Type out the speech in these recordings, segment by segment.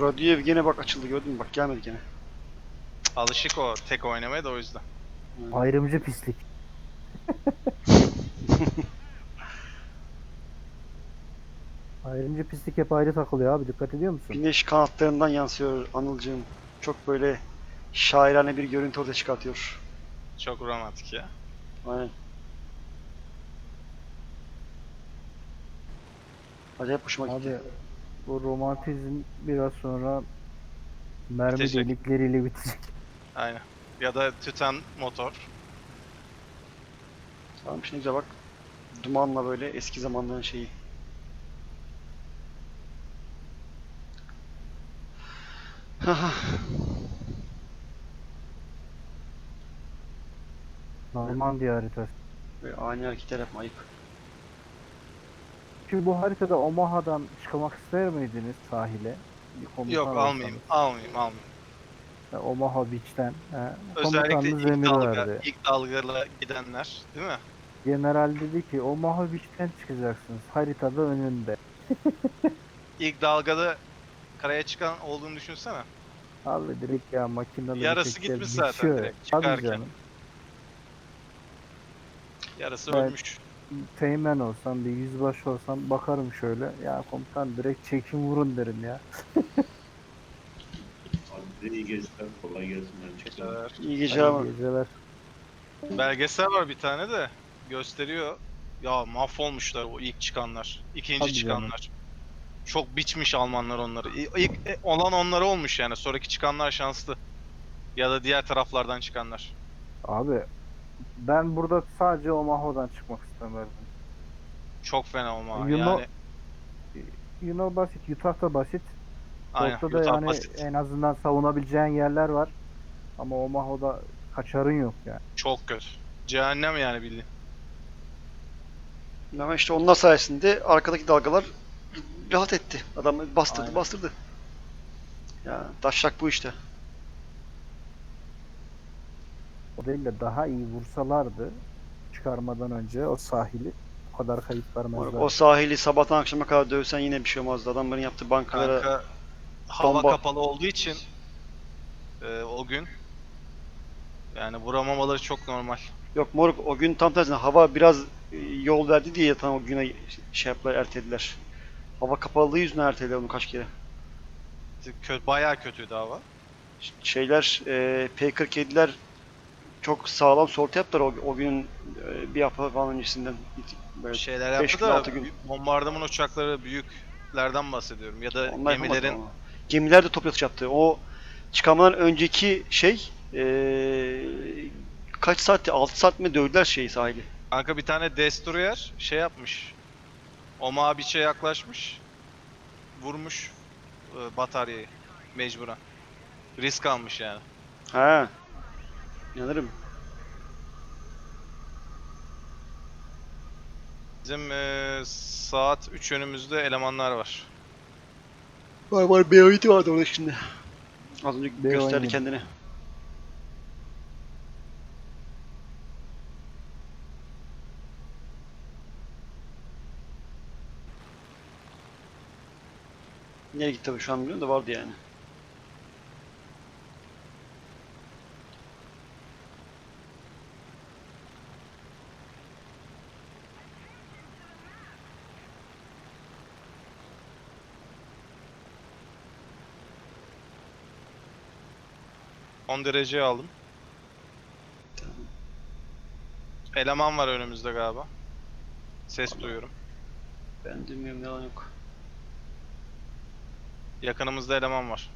Radyoev gene bak açıldı gördün mü? Bak gelmedi gene. Alışık o tek oynamaya da o yüzden. Ayrımcı pislik. Ayrımcı pislik hep ayrı takılıyor abi dikkat ediyor musun? Güneş kanatlarından yansıyor Anılcığım. Çok böyle şairane bir görüntü ortaya çıkartıyor. Çok romantik ya. Aynen. Acayip hoşuma gitti. Abi bu romantizm biraz sonra mermi Bitecek. delikleriyle bitecek. Aynen. Ya da tüten motor. Tamam şimdi güzel bak. Dumanla böyle eski zamanların şeyi. Normandiya haritası. böyle ani hareketler yapma ayıp. Şimdi bu haritada Omaha'dan çıkmak ister miydiniz sahile? Bir komutan Yok olsanız. almayayım, almayayım, almayayım. Ya Omaha Beach'ten. He, Özellikle komutanınız ilk, emir dalga, verdi. ilk dalgayla gidenler değil mi? General dedi ki Omaha Beach'ten çıkacaksınız. Haritada önünde. İlk dalgada karaya çıkan olduğunu düşünsene. Abi direkt ya makineleri Yarısı çekeceğiz, gitmiş zaten direkt Tabii çıkarken. canım. Yarısı Evet. ölmüş. Teğmen olsam bir yüzbaşı olsam bakarım şöyle. Ya komutan direkt çekin vurun derim ya. Abi iyi geceler, kolay gelsin. Ben çıkıyorum. İyi geceler ama. Hadi geceler. Belgesel var bir tane de gösteriyor. Ya mahvolmuşlar o ilk çıkanlar. ikinci Hadi çıkanlar. Çok biçmiş Almanlar onları. İlk e, olan onlara olmuş yani. Sonraki çıkanlar şanslı. Ya da diğer taraflardan çıkanlar. Abi ben burada sadece Omaha'dan çıkmak istemezdim. Çok fena olma. You know- yani You know basit, Utah da basit. aynen. Ortada Utah yani basit. en azından savunabileceğin yerler var. Ama Omaha'da kaçarın yok yani. Çok kötü. Cehennem yani bildiğin. Ama işte onlar sayesinde arkadaki dalgalar rahat etti. Adam bastırdı Aynen. bastırdı. Ya taşrak bu işte. O değil de daha iyi vursalardı çıkarmadan önce o sahili o kadar kayıp vermezler. O sahili sabahtan akşama kadar dövsen yine bir şey olmazdı. Adamların yaptığı bankalara Kanka hava bomba- kapalı olduğu için e, o gün yani vuramamaları çok normal. Yok moruk o gün tam tersine hava biraz e, yol verdi diye tam o güne şey yaptılar ertelediler. Hava kapalılığı yüzünden ertelediler onu kaç kere. Kö bayağı kötüydü hava. Ş- Şeyler e, P-47'ler çok sağlam sortu yaptılar o, o günün e, bir hafta falan öncesinden. Böyle şeyler beş yaptı gün, da altı gün. bombardıman uçakları büyüklerden bahsediyorum ya da onlar gemilerin ama. Gemiler de top atış yaptı. O çıkamadan önceki şey e, kaç saatte 6 saat mi dövdüler şeyi sahili. kanka bir tane destroyer şey yapmış. Omaha Beach'e yaklaşmış. Vurmuş e, bataryayı mecburen. Risk almış yani. Ha. İnanırım. Bizim e, saat 3 yönümüzde elemanlar var. Var var B17 vardı orada şimdi. Az önce B17. gösterdi kendini. Nereye gitti tabii şu an bilmiyorum da vardı yani. On dereceye aldım. Eleman var önümüzde galiba. Ses duyuyorum. Ben bilmiyorum yalan yok. Yakınımızda eleman var.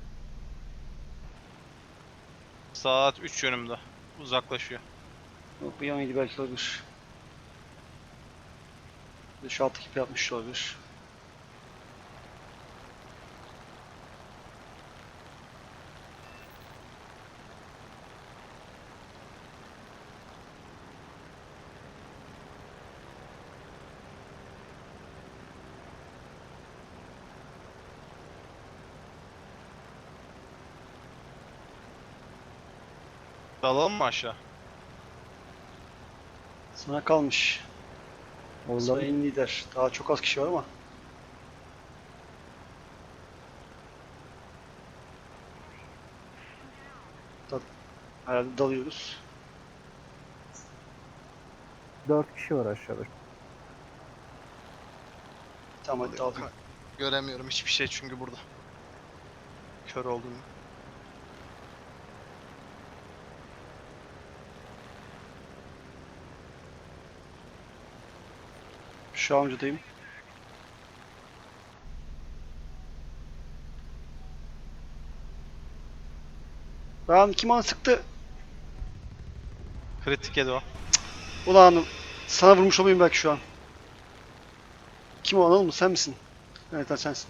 Saat 3 yönümde. Uzaklaşıyor. Yok bu yanıydı belki olabilir. Bir Şu alttaki bir yapmış olabilir. Dalalım mı aşağı? Sana kalmış. Vallahi- Sayın lider. Daha çok az kişi var ama. Herhalde dalıyoruz. Dört kişi var aşağıda. Tamam hadi daldık. Göremiyorum hiçbir şey çünkü burada. Kör oldum. Şu amcadayım. Lan kim bana sıktı? Kritik yedi o. Ulan sana vurmuş olayım belki şu an. Kim o Anıl mı sen misin? Evet lan sensin.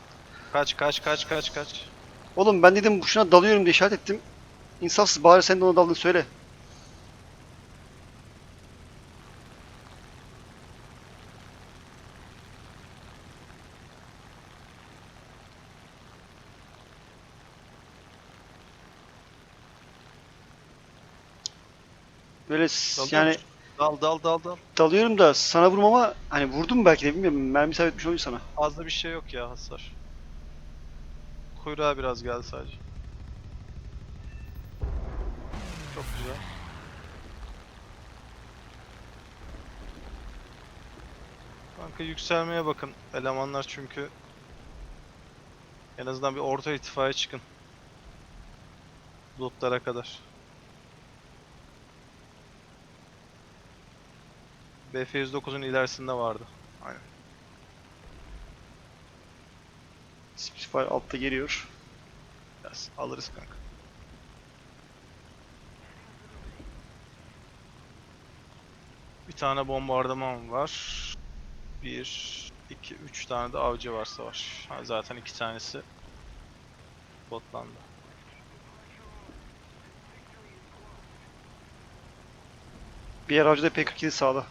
Kaç kaç kaç kaç kaç. Oğlum ben dedim şuna dalıyorum diye işaret ettim. İnsafsız bari sen de ona daldın söyle. Böyle s- Dalıyor yani musun? Dal dal dal dal. dalıyorum da sana vurmama hani vurdum belki de bilmiyorum. Mermi isabet etmiş olayım sana. Fazla bir şey yok ya hasar. Kuyruğa biraz geldi sadece. Çok güzel. Kanka yükselmeye bakın elemanlar çünkü en azından bir orta irtifaya çıkın. Lootlara kadar. BF-109'un ilerisinde vardı. Aynen. Spitfire altta geliyor. Biraz alırız kanka. Bir tane bombardıman var. Bir, iki, üç tane de avcı var. Ha, zaten iki tanesi botlandı. Bir yer avcıda P47 sağda.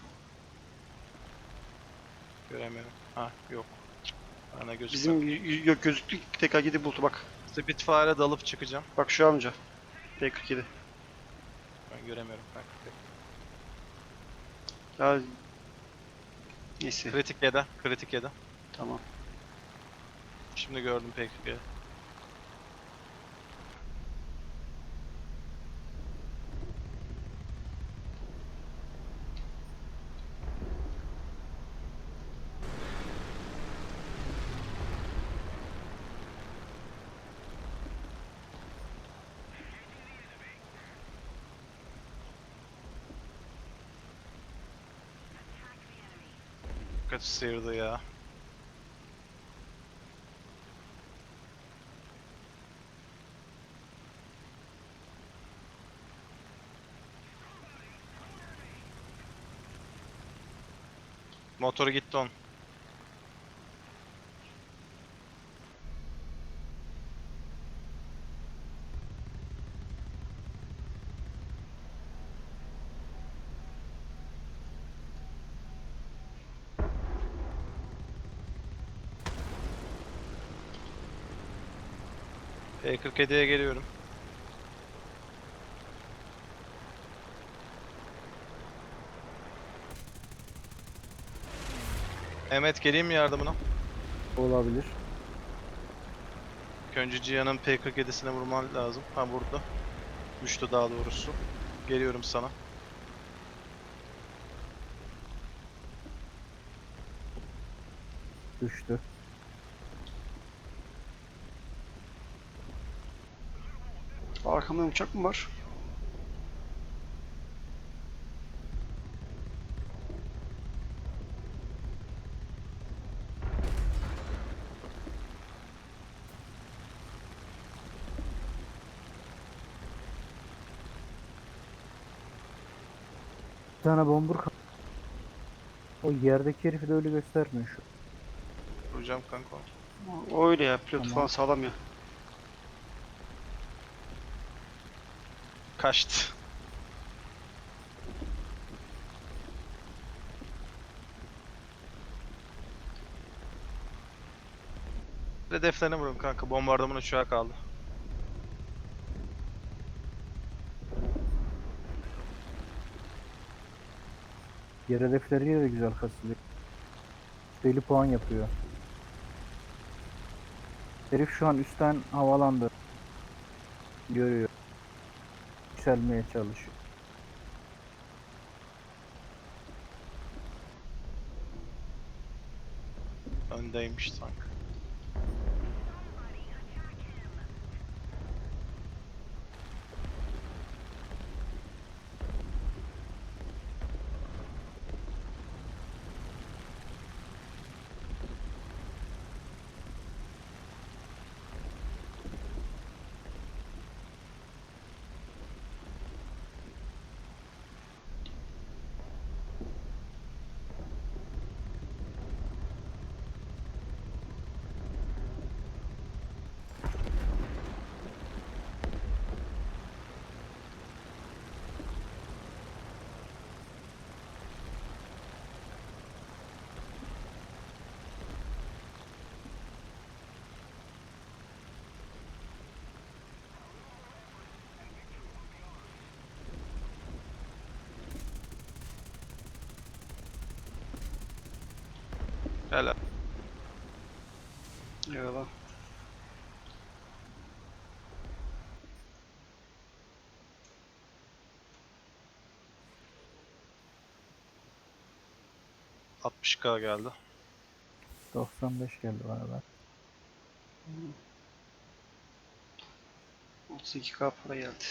Göremiyorum. Ha yok. Bana. Bizim y- gözüktü tekrar gidip buldu bak. Spitfire'e dalıp çıkacağım. Bak şu amca. P47. Ben göremiyorum kanka. Ya Neyse Kritik yedi. Kritik yedi. tamam. Şimdi gördüm peki. Kötü sıyırdı ya. Motoru gitti on. E47'ye geliyorum. Mehmet geleyim mi yardımına? Olabilir. İlk Önce Cihan'ın P47'sine vurman lazım. Ha burada. Düştü daha doğrusu. Geliyorum sana. Düştü. Arkamda uçak mı var? Bir tane bombur O yerdeki herifi de öyle göstermiyor şu. Vuracağım kanka. O öyle ya pilot Tamam. falan sağlam ya. Kaçtı. Hedeflerine vurun kanka. Bombardıman uçağı kaldı. Yer hedefleriyle de güzel kasılıyor. Deli puan yapıyor. Herif şu an üstten havalandı. Görüyor. Yükselmeye çalışıyor. Öndeymiş tank. Eyvallah. Hı. 60k geldi. 95 geldi bana da. 32k para geldi.